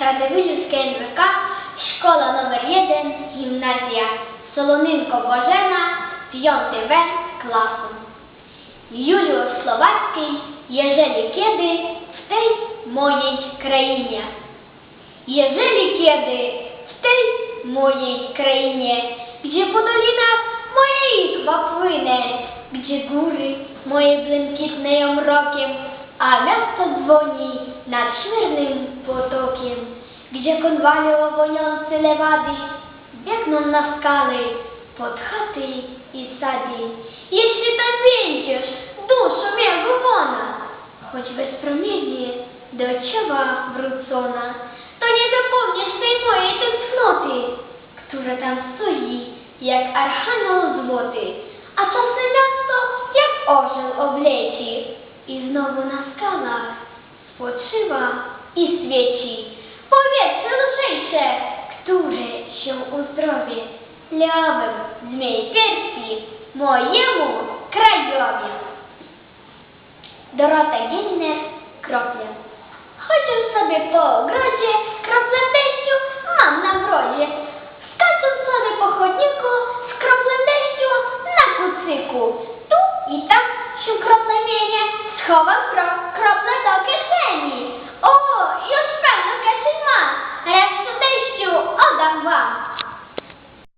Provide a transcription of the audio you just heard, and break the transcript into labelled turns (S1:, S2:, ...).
S1: Радивилівське НВК, школа номер 1 гімназія Солонинко Божена, 5 В класу. Юліо Словацький єжелі кеди в тій моїй країні. Єжелі кеди в тій моїй країні, Где по долинам моїх воплине, Где гури мої блинкітнею мроків, A miasto dzwoni nad szwyrnym potokiem, Gdzie konwalio woniące lewady Biegną na skały pod chaty i sady. Jeśli tam będziesz, duszo mego wona, choć bezpromiennie do ciebie wrócona, to nie zapomnisz tej mojej tęsknoty, która tam stoi jak archanioł złoty, a czasem miasto jak orzeł obleci i znowu na skalach spoczywa i świeci powietrze lżejsze, które się uzdrowie lewym zmiej piersi mojemu krajowi. Dorota Gilner, kropля. Chodzę sobie po ogrodzie, comma